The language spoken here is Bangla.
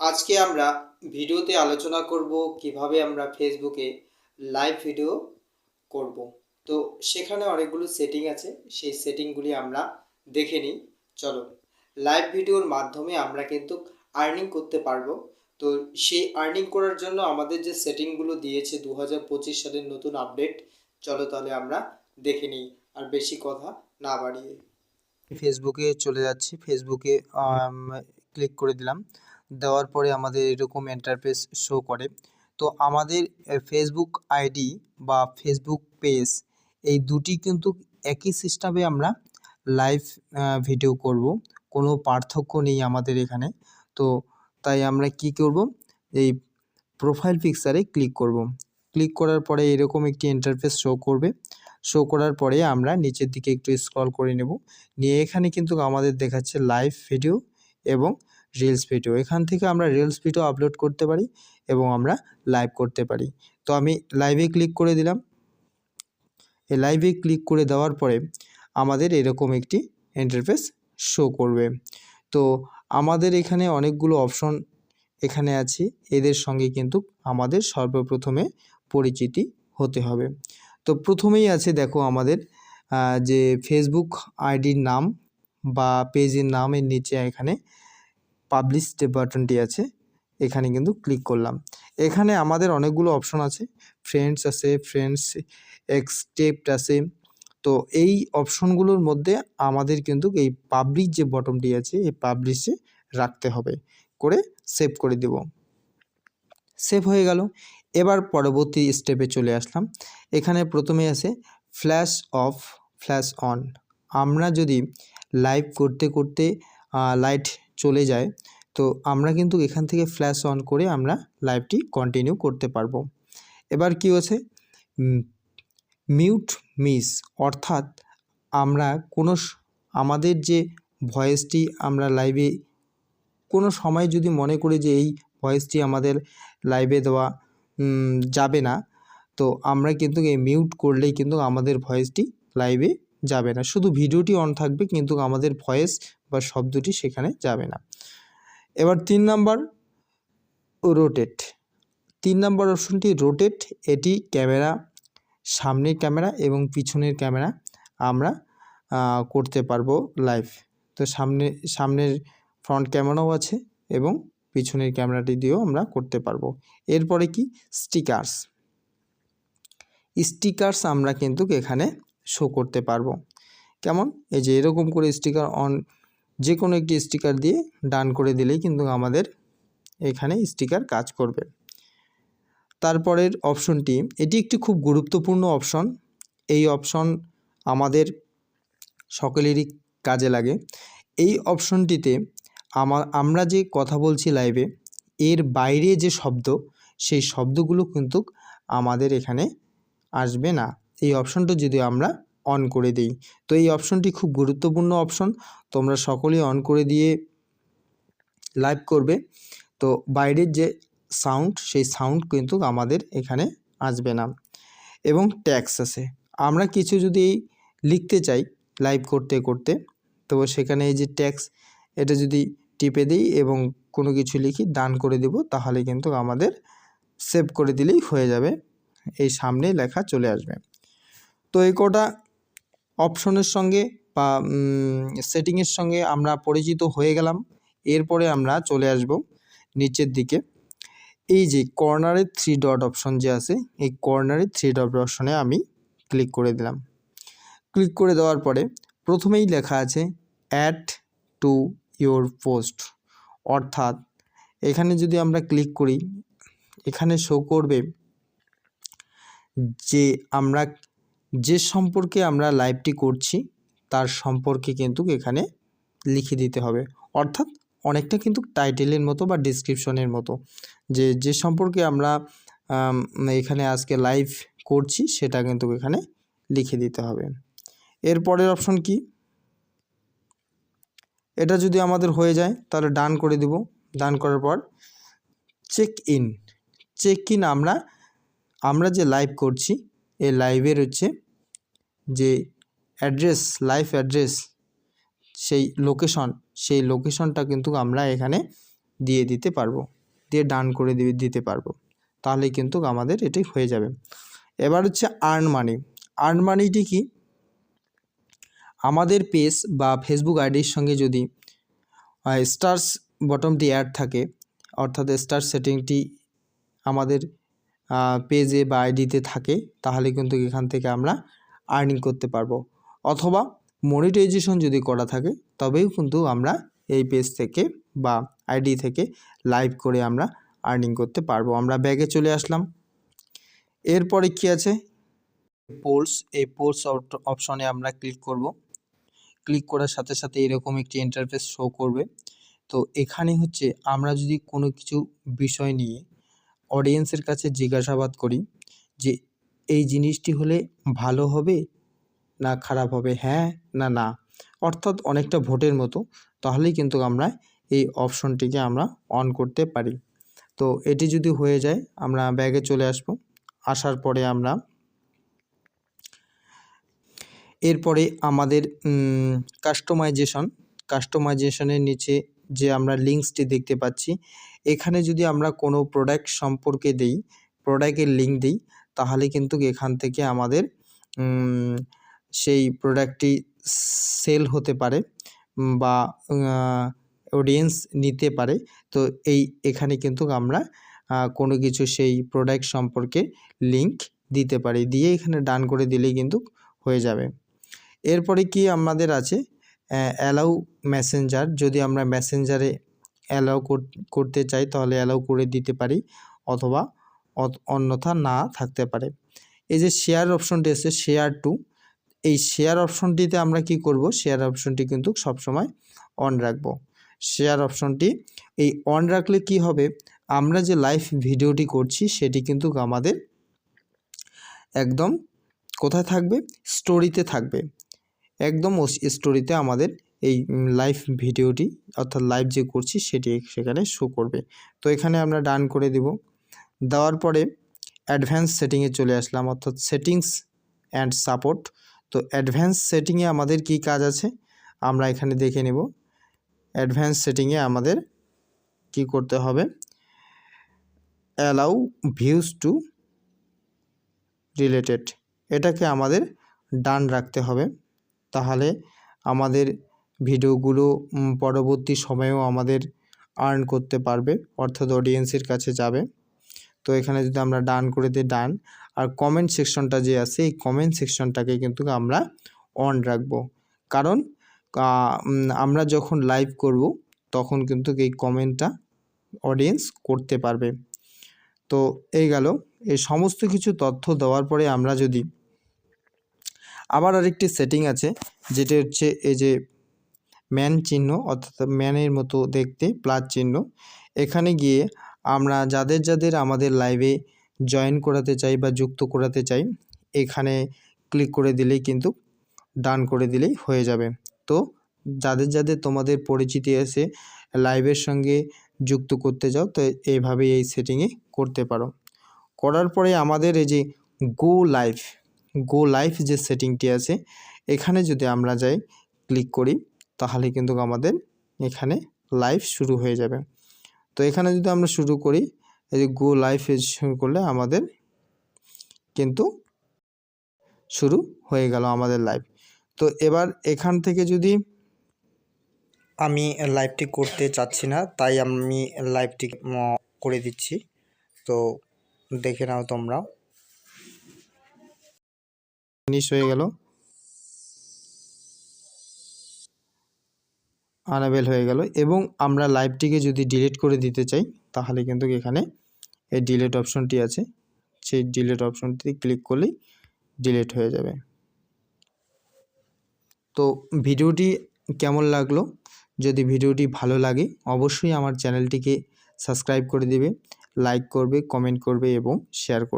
আজকে আমরা ভিডিওতে আলোচনা করব কীভাবে আমরা ফেসবুকে লাইভ ভিডিও করব। তো সেখানে অনেকগুলো সেটিং আছে, সেই সেটিংগুলি আমরা দেখে নিই। চলো লাইভ ভিডিওর মাধ্যমে আমরা কিন্তু আর্নিং করতে পারব। তো সেই আর্নিং করার জন্য আমাদের যে সেটিংগুলো দিয়েছে দু হাজার পঁচিশ সালের নতুন আপডেট চলো তাহলে আমরা দেখে নিই। আর বেশি কথা না বাড়িয়ে। ফেসবুকে চলে যাচ্ছি। ফেসবুকে ক্লিক করে দিলাম। দেওয়ার পরে আমাদের এরকম ইন্টারফেস শো করে। তো আমাদের ফেসবুক আইডি বা ফেসবুক পেজ এই দুটি কিন্তু একই সিস্টেমে আমরা লাইভ ভিডিও করব। কোনো পার্থক্য নেই আমাদের এখানে। তো তাই আমরা কি করব? এই প্রোফাইল পিকচারে ক্লিক করব। ক্লিক করার পরে এরকম একটি ইন্টারফেস শো করবে। শো করার পরে আমরা নিচের দিকে একটু স্ক্রল করে নেব। নিয়ে এখানে কিন্তু আমাদের দেখাচ্ছে লাইভ ভিডিও এবং রিলস ভিডিও এখান থেকে আমরা রিলস ভিডিও আপলোড করতে পারি এবং আমরা লাইভ করতে পারি। তো আমি লাইভে ক্লিক করে দিলাম। এই লাইভে ক্লিক করে দেওয়ার পরে আমাদের এরকম একটি ইন্টারফেস শো করবে। তো আমাদের এখানে অনেকগুলো অপশন এখানে আছে। এদের সঙ্গে কিন্তু আমাদের সর্বপ্রথমে পরিচিতি হতে হবে। তো প্রথমেই আছে দেখো আমাদের যে ফেসবুক আইডির নাম বা পেজের নামের নিচে এখানে পাবলিশ যে বাটনটি আছে, এখানে কিন্তু ক্লিক করলাম। এখানে আমাদের অনেকগুলো অপশন আছে ফ্রেন্ডস আছে ফ্রেন্ডস এক্সটেপ্ট আছে। তো এই অপশনগুলোর মধ্যে আমাদের কিন্তু এই পাবলিশ যে বটনটি আছে, এই পাবলিশে রাখতে হবে, করে সেভ করে দেব। সেভ হয়ে গেল। এবার পরবর্তী স্টেপে চলে আসলাম। এখানে প্রথমে আছে ফ্ল্যাশ অফ ফ্ল্যাশ অন আমরা যদি লাইভ করতে করতে লাইট চলে যায়। তো আমরা কিন্তু এখান থেকে ফ্ল্যাশ অন করে আমরা লাইভটি কন্টিনিউ করতে পারব। এবার কি হচ্ছে? মিউট মিস অর্থাৎ আমরা কোনো আমাদের যে ভয়েসটি আমরা লাইভে কোনো সময় যদি মনে করি যে এই ভয়েসটি আমাদের লাইভে দেওয়া যাবে না, তো আমরা কিন্তু এই মিউট করলেই কিন্তু আমাদের ভয়েসটি লাইভে যাবে না। শুধু ভিডিওটি অন থাকবে কিন্তু আমাদের ভয়েস বা শব্দটি সেখানে যাবে না। এবার তিন নাম্বার রোটেট। তিন নাম্বার অপশনটি রোটেট। এটি ক্যামেরা, সামনের ক্যামেরা এবং পিছনের ক্যামেরা আমরা করতে পারব লাইভ তো সামনে, সামনের ফ্রন্ট ক্যামেরাও আছে এবং পিছনের ক্যামেরাটি দিয়েও আমরা করতে পারব। এরপরে কি? স্টিকার্স স্টিকার্স আমরা কিন্তু এখানে শো করতে পারব। কেমন? এই যে এরকম করে স্টিকার অন যে কোনো একটি স্টিকার দিয়ে ডান করে দিলেই কিন্তু আমাদের এখানে স্টিকার কাজ করবে। তারপরের অপশনটি এটি একটি খুব গুরুত্বপূর্ণ অপশন এই অপশন আমাদের সকলেরই কাজে লাগে। এই অপশনটিতে আমার আমরা যে কথা বলছি লাইভে এর বাইরে যে শব্দ, সেই শব্দগুলো কিন্তু আমাদের এখানে আসবে না। এই অপশনটা যদি আমরা অন করে দিই। তো এই অপশনটি খুব গুরুত্বপূর্ণ অপশন তোমরা সকলেই অন করে দিয়ে লাইভ করবে। তো বাইরের যে সাউন্ড সেই সাউন্ড কিন্তু আমাদের এখানে আসবে না। এবং ট্যাক্স আছে। আমরা কিছু যদি লিখতে চাই লাইভ করতে করতে, তো সেখানে এই যে ট্যাক্স এটা যদি টিপে দিই এবং কোনো কিছু লিখি দান করে দেব, তাহলে কিন্তু আমাদের সেভ করে দিলেই হয়ে যাবে। এই সামনে লেখা চলে আসবে। তো এই কটা অপশনের সঙ্গে বা সেটিংয়ের সঙ্গে আমরা পরিচিত হয়ে গেলাম। এরপরে আমরা চলে আসব নিচের দিকে। এই যে কর্নারে থ্রি ডট অপশন যে আছে, এই কর্নারে থ্রি ডট অপশনে আমি ক্লিক করে দিলাম। ক্লিক করে দেওয়ার পরে প্রথমেই লেখা আছে, অ্যাড টু ইয়োর পোস্ট। অর্থাৎ এখানে যদি আমরা ক্লিক করি, এখানে শো করবে যে আমরা যে সম্পর্কে আমরা লাইভটি করছি, তার সম্পর্কে কিন্তু এখানে লিখে দিতে হবে। অর্থাৎ অনেকটা কিন্তু টাইটেলের মতো বা ডিসক্রিপশনের মতো। যে যে সম্পর্কে আমরা এখানে আজকে লাইভ করছি, সেটা কিন্তু এখানে লিখে দিতে হবে। এরপরের অপশন কি? এটা যদি আমাদের হয়ে যায়, তাহলে ডান করে দিব। ডান করার পর চেক ইন চেক ইন আমরা আমরা যে লাইভ করছি এই লাইভের হচ্ছে যে অ্যাড্রেস লাইভ অ্যাড্রেস সেই লোকেশন সেই লোকেশনটা কিন্তু আমরা এখানে দিয়ে দিতে পারব, দিয়ে ডান করে দিয়ে দিতে পারব। তাহলে কিন্তু আমাদের এটি হয়ে যাবে। এবার হচ্ছে আর্ন মানি আর্ন মানিটি কি? আমাদের পেজ বা ফেসবুক আইডির সঙ্গে যদি স্টার্স বটমটি অ্যাড থাকে, অর্থাৎ স্টার সেটিংটি আমাদের পেজে বা আইডিতে থাকে, তাহলে কিন্তু এখান থেকে আমরা আর্নিং করতে পারব। অথবা মনিটাইজেশন যদি করা থাকে, তবেও কিন্তু আমরা এই পেজ থেকে বা আইডি থেকে লাইভ করে আমরা আর্নিং করতে পারব। আমরা ব্যাগে চলে আসলাম। এরপরে কি আছে? পোলস এই পোলস অপশনে আমরা ক্লিক করব। ক্লিক করার সাথে সাথে এরকম একটি ইন্টারফেস শো করবে। তো এখানে হচ্ছে আমরা যদি কোনো কিছু বিষয় নিয়ে অডিয়েন্সের কাছে জিজ্ঞাসাবাদ করি যে, এই জিনিসটি হলে ভালো হবে না খারাপ হবে? হ্যাঁ না না। অর্থাৎ অনেকটা ভোটের মতো। তাহলেই কিন্তু আমরা এই অপশনটিকে আমরা অন করতে পারি। তো এটি যদি হয়ে যায়, আমরা ব্যাগে চলে আসব। আসার পরে আমরা এরপরে আমাদের কাস্টমাইজেশন কাস্টমাইজেশনের নিচে যে আমরা লিঙ্কসটি দেখতে পাচ্ছি এখানে যদি আমরা কোনো প্রোডাক্ট সম্পর্কে দেই প্রোডাক্টের লিঙ্ক দিই, তাহলে কিন্তু এখান থেকে আমাদের সেই প্রোডাক্টটি সেল হতে পারে বা অডিয়েন্স নিতে পারে। তো এই, এখানে কিন্তু আমরা কোনো কিছু সেই প্রোডাক্ট সম্পর্কে লিঙ্ক দিতে পারি। দিয়ে এখানে ডান করে দিলেই কিন্তু হয়ে যাবে। এরপরে কি আমাদের আছে? অ্যালাউ মেসেঞ্জার যদি আমরা মেসেঞ্জারে অ্যালাউ করতে চাই তাহলে অ্যালাউ করে দিতে পারি অথবা অন্যথা না থাকতে পারে। এই যে শেয়ার অপশনটি আছে শেয়ার টু এই শেয়ার অপশনটিতে আমরা কি করব? শেয়ার অপশনটি কিন্তু সবসময় অন রাখব। শেয়ার অপশনটি এই অন রাখলে কি হবে? আমরা যে লাইভ ভিডিওটি করছি সেটি কিন্তু আমাদের একদম কোথায় থাকবে? স্টোরিতে থাকবে। একদম স্টোরিতে আমাদের এই লাইভ ভিডিওটি অর্থাৎ লাইভ যে করছি সেটি সেখানে শো করবে। তো এখানে আমরা ডান করে দিব। দেওয়ার পরে অ্যাডভান্স সেটিংয়ে চলে আসলাম, অর্থাৎ সেটিংস অ্যান্ড সাপোর্ট তো অ্যাডভান্স সেটিংয়ে আমাদের কি কাজ আছে? আমরা এখানে দেখে নেব। অ্যাডভান্স সেটিংয়ে আমাদের কি করতে হবে? অ্যালাউ ভিউজ টু রিলেটেড এটাকে আমাদের ডান রাখতে হবে। তাহলে আমাদের ভিডিওগুলো পরবর্তী সময়েও আমাদের আর্ন করতে পারবে, অর্থাৎ অডিয়েন্সের কাছে যাবে। তো এখানে যদি আমরা ডান করে দিই ডান আর কমেন্ট সেকশনটা যে আছে, এই কমেন্ট সেকশনটাকে কিন্তু আমরা অন রাখব। কারণ আমরা যখন লাইভ করব, তখন কিন্তু এই কমেন্টটা অডিয়েন্স করতে পারবে। তো এই গেল। এই সমস্ত কিছু তথ্য দেওয়ার পরে আমরা যদি আবার আরেকটি সেটিং আছে, যেটা হচ্ছে এই যে ম্যান চিহ্ন অর্থাৎ ম্যানের মতো দেখতে, প্লাস চিহ্ন। এখানে গিয়ে আমরা যাদের যাদের আমাদের লাইভে জয়েন করাতে চাই বা যুক্ত করাতে চাই, এখানে ক্লিক করে দিলেই কিন্তু ডান করে দিলেই হয়ে যাবে। তো যাদের যাদের তোমাদের পরিচিতি আছে লাইভের সঙ্গে যুক্ত করতে যাও তো এইভাবে এই সেটিংয়ে করতে পারো। করার পরে আমাদের এই যে গো লাইভ গো লাইভ যে সেটিংটি আছে, এখানে যদি আমরা যাই ক্লিক করি তাহলে কিন্তু আমাদের এখানে লাইভ শুরু হয়ে যাবে। তো এখানে যদি আমরা শুরু করি, এই যে গো লাইভ শুরু করলে আমাদের কিন্তু শুরু হয়ে গেল আমাদের লাইভ তো এবার এখান থেকে যদি আমি লাইভটি করতে চাচ্ছি না, তাই আমি লাইভটি করে দিচ্ছি। তো দেখে নাও তোমরা জিনিস হয়ে গেল। আনাবেল হয়ে গেল এবং আমরা লাইভটিকে যদি ডিলিট করে দিতে চাই, তাহলে কিন্তু এখানে এই ডিলিট অপশনটি আছে। সেই ডিলিট অপশনটি ক্লিক করলেই ডিলিট হয়ে যাবে। তো ভিডিওটি কেমন লাগল? যদি ভিডিওটি ভালো লাগে, অবশ্যই আমার চ্যানেলটিকে সাবস্ক্রাইব করে দেবে লাইক করবে কমেন্ট করবে এবং শেয়ার করবে।